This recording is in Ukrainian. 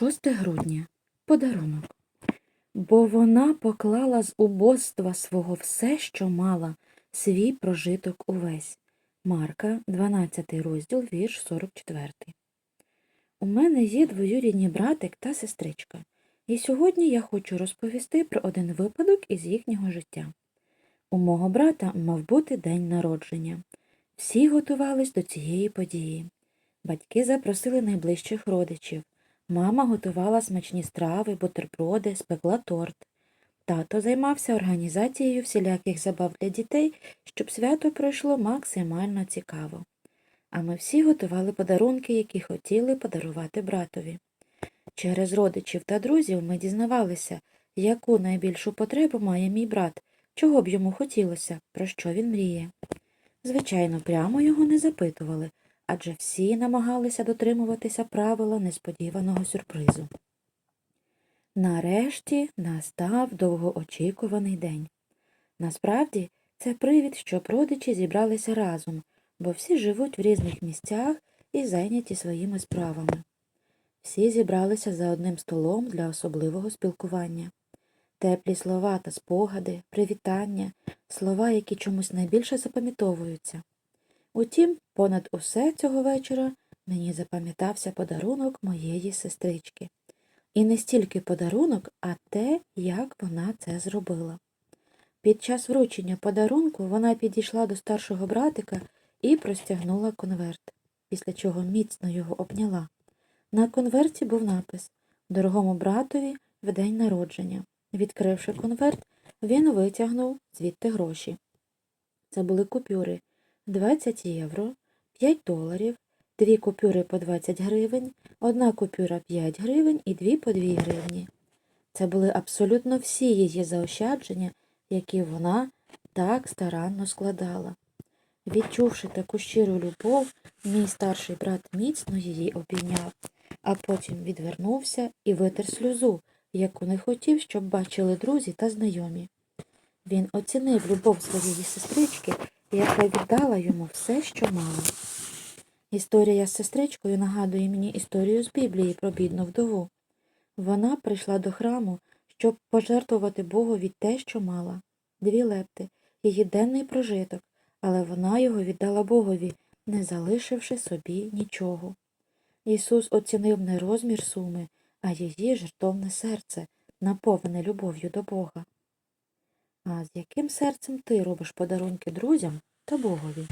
6 грудня. Подарунок. Бо вона поклала з убоства свого все, що мала, свій прожиток увесь. Марка, 12 розділ, вірш 44. У мене є двоюрідні братик та сестричка. І сьогодні я хочу розповісти про один випадок із їхнього життя. У мого брата мав бути день народження. Всі готувались до цієї події. Батьки запросили найближчих родичів. Мама готувала смачні страви, бутерброди, спекла торт. Тато займався організацією всіляких забав для дітей, щоб свято пройшло максимально цікаво. А ми всі готували подарунки, які хотіли подарувати братові. Через родичів та друзів ми дізнавалися, яку найбільшу потребу має мій брат, чого б йому хотілося, про що він мріє. Звичайно, прямо його не запитували, адже всі намагалися дотримуватися правила несподіваного сюрпризу. Нарешті настав довгоочікуваний день. Насправді, це привід, щоб родичі зібралися разом, бо всі живуть в різних місцях і зайняті своїми справами. Всі зібралися за одним столом для особливого спілкування. Теплі слова та спогади, привітання, слова, які чомусь найбільше запам'ятовуються. Утім, понад усе цього вечора мені запам'ятався подарунок моєї сестрички. І не стільки подарунок, а те, як вона це зробила. Під час вручення подарунку вона підійшла до старшого братика і простягнула конверт, після чого міцно його обняла. На конверті був напис Дорогому братові в день народження. Відкривши конверт, він витягнув звідти гроші. Це були купюри 20 євро, 5 доларів, дві купюри по 20 гривень, одна купюра 5 гривень і дві по 2 гривні. Це були абсолютно всі її заощадження, які вона так старанно складала. Відчувши таку щиру любов, мій старший брат міцно її обійняв, а потім відвернувся і витер сльозу, яку не хотів, щоб бачили друзі та знайомі. Він оцінив любов своєї сестрички, яка віддала йому все, що мала. Історія з сестричкою нагадує мені історію з Біблії про бідну вдову. Вона прийшла до храму, щоб пожертвувати Богові те, що мала дві лепти, її денний прожиток, але вона його віддала Богові, не залишивши собі нічого. Ісус оцінив не розмір суми, а її жертовне серце, наповнене любов'ю до Бога. А з яким серцем ти робиш подарунки друзям та Богові?